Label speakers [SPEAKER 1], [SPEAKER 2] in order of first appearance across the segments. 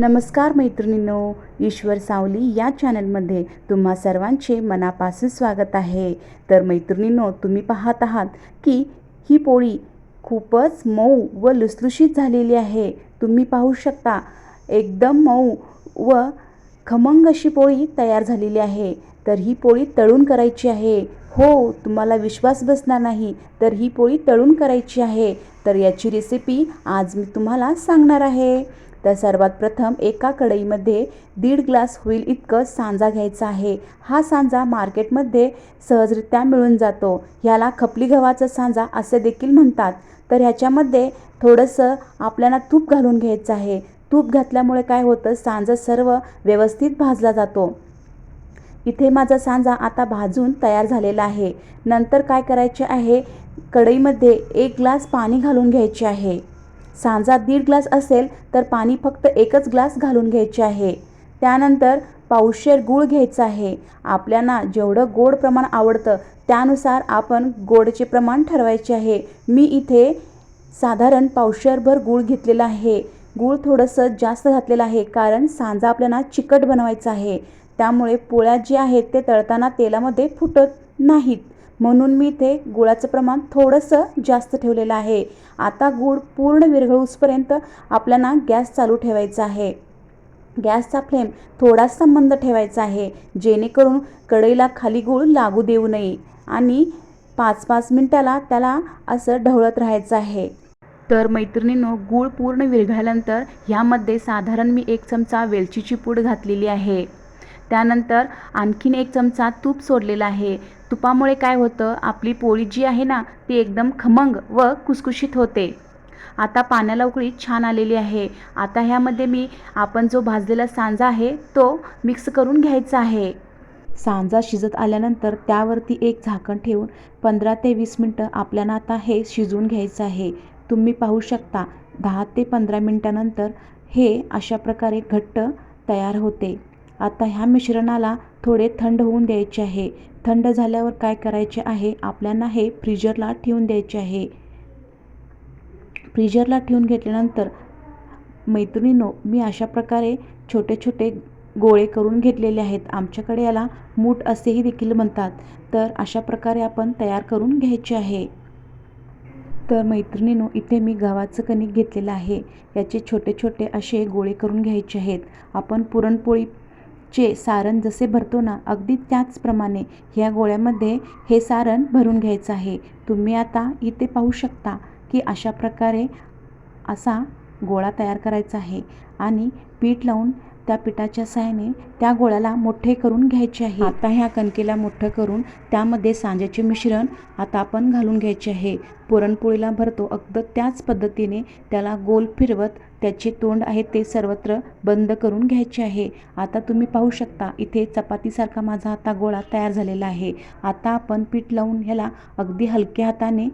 [SPEAKER 1] नमस्कार मैत्रिणींनो ईश्वर सावली या चॅनलमध्ये तुम्हा सर्वांचे मनापासून स्वागत आहे. तर मैत्रिणींनो तुम्ही पाहत आहात की ही पोळी खूपच मऊ व लुसलुशीत झालेली आहे. तुम्ही पाहू शकता एकदम मऊ व खमंग अशी पोळी तयार झालेली आहे. तर ही पोळी तळून करायची आहे. हो तुम्हाला विश्वास बसणार नाही तर ही पोळी तळून करायची आहे. तर याची रेसिपी आज मी तुम्हाला सांगणार आहे. तर सर्वात प्रथम एका कढईमध्ये दीड ग्लास होईल इतकं सांजा घ्यायचा आहे. हा सांजा मार्केटमध्ये सहजरित्या मिळून जातो. ह्याला खपली गव्हाचा सांजा असे देखील म्हणतात. तर ह्याच्यामध्ये थोडंसं आपल्याला तूप घालून घ्यायचं आहे. तूप घातल्यामुळे काय होतं सांजा सर्व व्यवस्थित भाजला जातो. इथे माझा सांजा आता भाजून तयार झालेला आहे. नंतर काय करायचे आहे? कढईमध्ये एक ग्लास पाणी घालून घ्यायचे आहे. सांजा दीड ग्लास असेल तर पाणी फक्त एकच ग्लास घालून घ्यायचे आहे. त्यानंतर पावशेर गूळ घ्यायचं आहे. आपल्याला जेवढं गोड प्रमाण आवडतं त्यानुसार आपण गोडचे प्रमाण ठरवायचे आहे. मी इथे साधारण पावशेरभर गूळ घेतलेला आहे. गूळ थोडंसं जास्त घातलेलं आहे कारण सांजा आपल्याला चिकट बनवायचा आहे. त्यामुळे पोळ्या जे आहेत ते तळताना तेलामध्ये फुटत नाहीत. म्हणून मी इथे गुळाचं प्रमाण थोडंसं जास्त ठेवलेलं आहे. आता गूळ पूर्ण विरघळूसपर्यंत आपल्याला गॅस चालू ठेवायचा आहे. गॅसचा फ्लेम थोडासा मंद ठेवायचा आहे जेणेकरून कढईला खाली गूळ लागू देऊ नये आणि पाच पाच मिनटाला त्याला असं ढवळत राहायचं आहे. तर मैत्रिणींनो गूळ पूर्ण विरघळल्यानंतर ह्यामध्ये साधारण मी एक चमचा वेलचीची पूड घातलेली आहे. त्यानंतर आणखीन एक चमचा तूप सोडलेला आहे. तुपामुळे काय होतं? आपली पोळी जी आहे ना ती एकदम खमंग व कुसकुशीत होते. आता पाण्याला उकळी छान आलेली आहे. आता ह्यामध्ये मी आपण जो भाजलेला सांजा आहे तो मिक्स करून घ्यायचा आहे. सांजा शिजत आल्यानंतर त्यावरती एक झाकण ठेवून पंधरा ते वीस मिनटं आपल्याला आता हे शिजवून घ्यायचं आहे. तुम्ही पाहू शकता दहा ते पंधरा मिनटानंतर हे अशा प्रकारे घट्ट तयार होते. आता ह्या मिश्रणाला थोडे थंड होऊन द्यायचे आहे. थंड झाल्यावर काय करायचे आहे? आपल्याला हे फ्रीजरला ठेवून द्यायचे आहे. फ्रीजरला ठेवून घेतल्यानंतर मैत्रिणीनो मी अशा प्रकारे छोटे छोटे गोळे करून घेतलेले आहेत. आमच्याकडे याला मूठ असेही देखील म्हणतात. तर अशा प्रकारे आपण तयार करून घ्यायचे आहे. तर मैत्रिणीनो इथे मी गव्हाचं कणिक घेतलेलं आहे. याचे छोटे छोटे असे गोळे करून घ्यायचे आहेत. आपण पुरणपोळी चे सारण जसे भरतो ना अगदी त्याचप्रमाणे ह्या गोळ्यामध्ये हे सारण भरून घ्यायचं आहे. तुम्ही आता इथे पाहू शकता की अशा प्रकारे असा गोळा तयार करायचा आहे. आणि पीठ लावून त्या पिठाच्या सहाय्याने त्या गोळ्याला मोठे करून घ्यायचे आहे. आता ह्या कणकेला मोठं करून त्यामध्ये सांज्याचे मिश्रण आता आपण घालून घ्यायचे आहे. पुरणपोळीला भरतो अगदी त्याच पद्धतीने त्याला गोल फिरवत त्याचे तोंड आहे ते सर्वत्र बंद करून घ्यायचे आहे. आता तुम्ही पाहू शकता इथे चपातीसारखा माझा आता गोळा तयार झालेला आहे. आता आपण पीठ लावून ह्याला अगदी हलक्या हाताने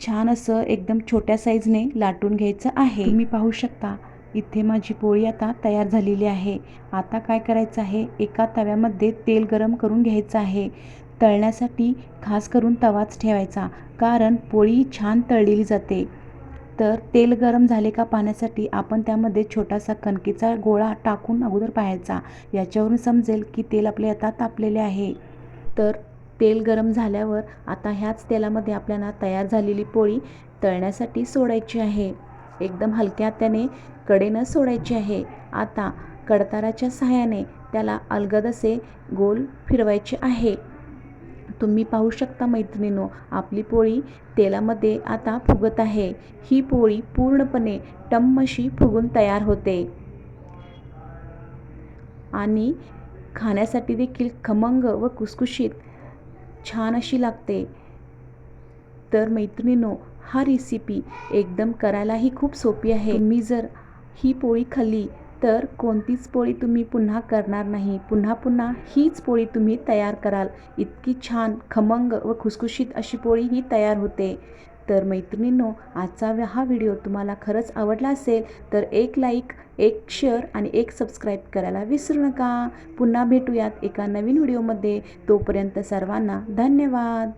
[SPEAKER 1] छान असं एकदम छोट्या साईजने लाटून घ्यायचं आहे. तुम्ही पाहू शकता इथे माझी पोळी आता तयार झालेली आहे. आता काय करायचं आहे? एका तव्यामध्ये तेल गरम करून घ्यायचं आहे. तळण्यासाठी खास करून तवाच ठेवायचा कारण पोळी छान तळलेली जाते. तर तेल गरम झाले का पाहण्यासाठी आपण त्यामध्ये छोटासा कणकेचा गोळा टाकून अगोदर पाहायचा. याच्यावरून समजेल की तेल आपले आता तापलेले आहे. तर तेल गरम झाल्यावर आता ह्याच तेलामध्ये आपल्याला तयार झालेली पोळी तळण्यासाठी सोडायची आहे. एकदम हलक्या हाताने कडेनं सोडायची आहे. आता कडताराच्या सहाय्याने त्याला अलगद असे गोल फिरवायचे आहे. तुम्ही पाहू शकता मैत्रिणीनो आपली पोळी तेलामध्ये आता फुगत आहे. ही पोळी पूर्णपणे टम्मशी फुगून तयार होते. आणि खाण्यासाठी देखील खमंग व कुसकुशीत छान अशी लागते. तर मैत्रिणीनो हा रेसिपी एकदम करायलाही खूप सोपी आहे. मी जर ही पोळी खाल्ली तर कोणतीच पोळी तुम्ही पुन्हा करणार नाही. पुन्हा पुन्हा हीच पोळी तुम्ही तयार कराल. इतकी छान खमंग व खुसखुशीत अशी पोळी ही तयार होते. तर मैत्रिणींनो आजचा हा व्हिडिओ तुम्हाला खरंच आवडला असेल तर एक लाईक एक शेअर आणि एक सबस्क्राईब करायला विसरू नका. पुन्हा भेटूयात एका नवीन व्हिडिओमध्ये तोपर्यंत सर्वांना धन्यवाद.